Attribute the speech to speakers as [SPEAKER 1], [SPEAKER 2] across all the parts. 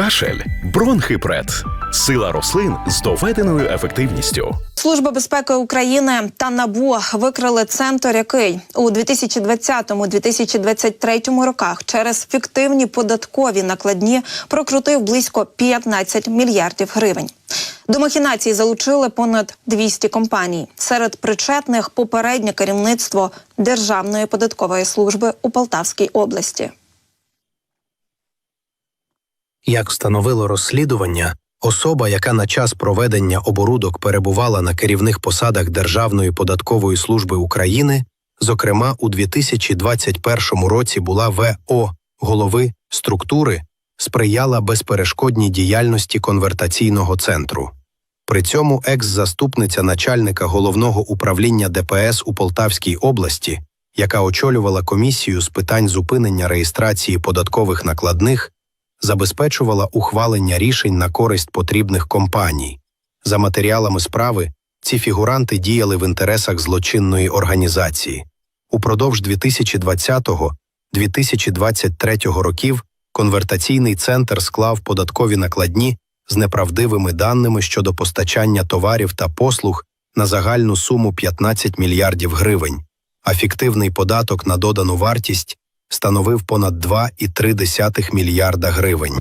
[SPEAKER 1] кашель, бронхипред, сила рослин з доведеною ефективністю.
[SPEAKER 2] Служба безпеки України та НАБУ викрили центр, який у 2020-2023 роках через фіктивні податкові накладні прокрутив близько 15 мільярдів гривень. До махінації залучили понад 200 компаній. Серед причетних попереднє керівництво Державної податкової служби у Полтавській області.
[SPEAKER 3] Як встановило розслідування, особа, яка на час проведення оборудок перебувала на керівних посадах Державної податкової служби України, зокрема у 2021 році була ВО голови структури, сприяла безперешкодній діяльності конвертаційного центру. При цьому екс-заступниця начальника головного управління ДПС у Полтавській області, яка очолювала комісію з питань зупинення реєстрації податкових накладних, забезпечувала ухвалення рішень на користь потрібних компаній. За матеріалами справи ці фігуранти діяли в інтересах злочинної організації. Упродовж 2020-2023 років конвертаційний центр склав податкові накладні з неправдивими даними щодо постачання товарів та послуг на загальну суму 15 мільярдів гривень, а фіктивний податок на додану вартість становив понад 2,3 мільярда гривень.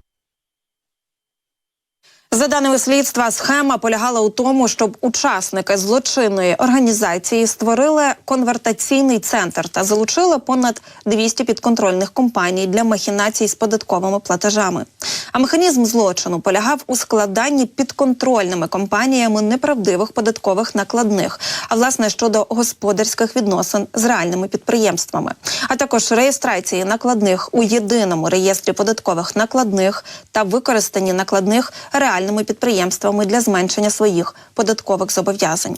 [SPEAKER 2] За даними слідства, схема полягала у тому, щоб учасники злочинної організації створили конвертаційний центр та залучили понад 200 підконтрольних компаній для махінацій з податковими платежами. А механізм злочину полягав у складанні підконтрольними компаніями неправдивих податкових накладних, а власне щодо господарських відносин з реальними підприємствами, а також реєстрації накладних у єдиному реєстрі податкових накладних та використанні накладних реальними підприємствами для зменшення своїх податкових зобов'язань.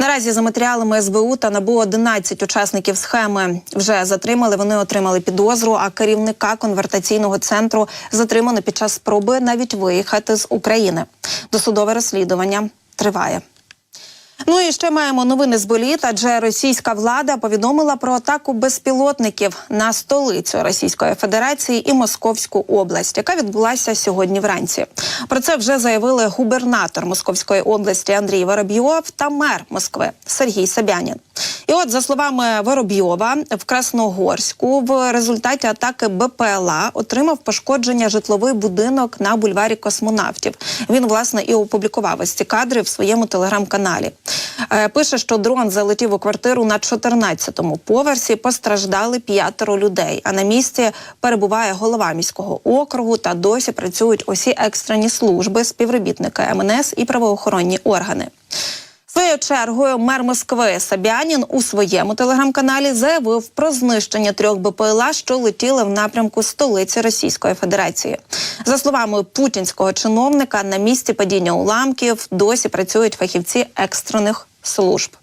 [SPEAKER 2] Наразі за матеріалами СБУ та НАБУ 11 учасників схеми вже затримали. Вони отримали підозру. А керівника конвертаційного центру затримано під час спроби навіть виїхати з України. Досудове розслідування триває. Ну і ще маємо новини з боліт, адже російська влада повідомила про атаку безпілотників на столицю Російської Федерації і Московську область, яка відбулася сьогодні вранці. Про це вже заявили губернатор Московської області Андрій Воробйов та мер Москви Сергій Собянін. І от за словами Воробйова, в Красногорську в результаті атаки БПЛА отримав пошкодження житловий будинок на бульварі космонавтів. Він власне і опублікував ось ці кадри в своєму телеграм-каналі. Е, Пише, що дрон залетів у квартиру на 14-му поверсі. Постраждали п'ятеро людей. А на місці перебуває голова міського округу та досі працюють усі екстрені служби, співробітники МНС і правоохоронні органи. Своєю чергою мер Москви Сабіанін у своєму телеграм-каналі заявив про знищення трьох БПЛА, що летіли в напрямку столиці Російської Федерації. За словами путінського чиновника, на місці падіння уламків досі працюють фахівці екстрених служб.